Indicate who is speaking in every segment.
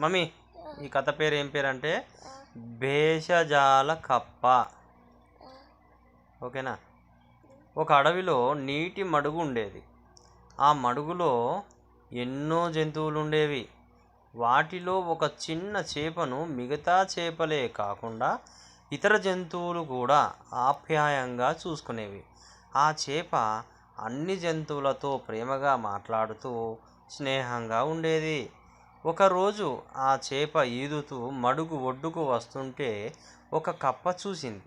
Speaker 1: Mummy ఈ కథ పేరు ఏం పేరు అంటే భేషజాల కప్ప ఓకేనా? ఒక అడవిలో నీటి మడుగు ఉండేది. ఆ మడుగులో ఎన్నో జంతువులు ఉండేవి వాటిలో ఒక చిన్న చేపను మిగతా చేపలే కాకుండా ఇతర జంతువులు కూడా ఆప్యాయంగా చూసుకునేవి. ఆ చేప అన్ని జంతువులతో ప్రేమగా మాట్లాడుతూ స్నేహంగా ఉండేది. ఒకరోజు ఆ చేప ఈదుతూ మడుగు ఒడ్డుకు వస్తుంటే ఒక కప్ప చూసింది.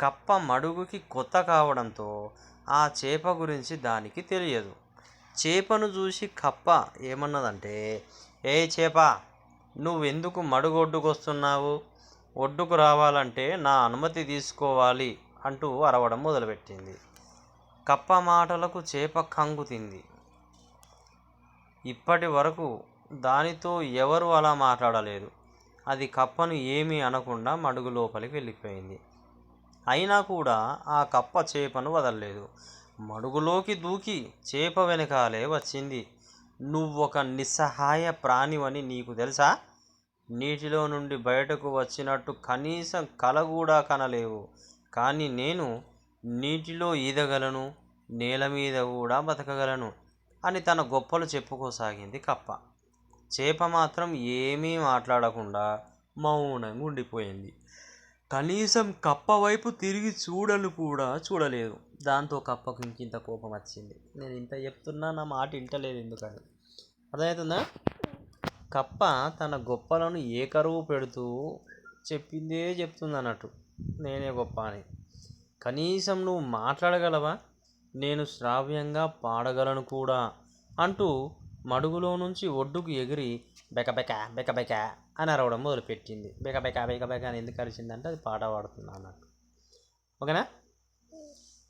Speaker 1: కప్ప మడుగుకి కొత్త కావడంతో ఆ చేప గురించి దానికి తెలియదు. చేపను చూసి కప్ప ఏమన్నదంటే ఏ చేప నువ్వెందుకు మడుగు ఒడ్డుకు వస్తున్నావు ఒడ్డుకు రావాలంటే నా అనుమతి తీసుకోవాలి అంటూ అరవడం మొదలుపెట్టింది. కప్ప మాటలకు చేప కంగుతింది ఇప్పటి వరకు దానితో ఎవరు అలా మాట్లాడలేదు. అది కప్పను ఏమీ అనకుండా మడుగు లోపలికి వెళ్ళిపోయింది. అయినా కూడా ఆ కప్ప చేపను వదలలేదు. మడుగులోకి దూకి చేప వెనకాలే వచ్చింది. నువ్వొక నిస్సహాయ ప్రాణివని నీకు తెలుసా? నీటిలో నుండి బయటకు వచ్చినట్టు కనీసం కల కూడా కనలేవు. కానీ నేను నీటిలో ఈదగలను నేల మీద కూడా బతకగలను అని తన గొప్పలు చెప్పుకోసాగింది కప్ప. చేప మాత్రం ఏమీ మాట్లాడకుండా మౌనంగా ఉండిపోయింది. కనీసం కప్ప వైపు తిరిగి చూడను కూడా చూడలేదు. దాంతో కప్పకు ఇంకింత కోపం వచ్చింది. నేను ఇంత చెప్తున్నా నా మాట వింటలేదు ఎందుకని? అర్థమవుతుందా కప్ప తన గొప్పలను ఏకరువు పెడుతూ చెప్పిందే చెప్తుంది అన్నట్టు. నేనే గొప్ప అని కనీసం నువ్వు మాట్లాడగలవా? నేను శ్రావ్యంగా పాడగలను కూడా అంటూ మడుగులో నుంచి ఒడ్డుకు ఎగిరి బెకబెక బెకబెక అని అరవడం మొదలుపెట్టింది. బెకబెక బెకబెక అని ఎందుకు అరిచిందంటే అది పాట పాడుతుంది అన్నట్టు. ఓకేనా?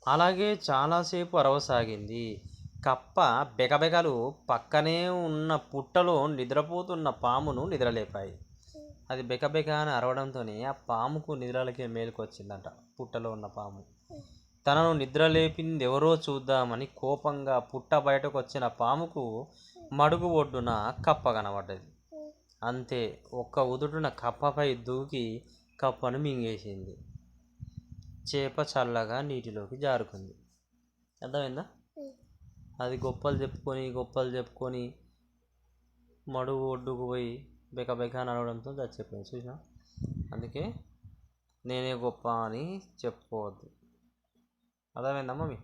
Speaker 1: అలాగే చాలాసేపు అరవసాగింది. కప్ప బెకబెకలు పక్కనే ఉన్న పుట్టలో నిద్రపోతున్న పామును నిద్రలేపాయి. అది బెకబెక అని అరవడంతో ఆ పాముకు నిద్రలకే మేలుకొచ్చిందంట పుట్టలో ఉన్న పాము. తనను నిద్రలేపింది ఎవరో చూద్దామని కోపంగా పుట్ట బయటకు వచ్చిన పాముకు మడుగు ఒడ్డున కప్ప కనబడ్డది. అంతే ఒక్క ఉదుటున కప్పపై దూకి కప్పను మింగేసింది. చేప చల్లగా నీటిలోకి జారుకుంది. అర్థమైందా? అది గొప్పలు చెప్పుకొని గొప్పలు చెప్పుకొని మడుగు ఒడ్డుకు పోయి బెక బెక నడవడంతో చచ్చిపోయింది. చూసిన? అందుకే నేనే గొప్ప అని చెప్పుకోవద్దు. అర్థమైందా మమ్మీ?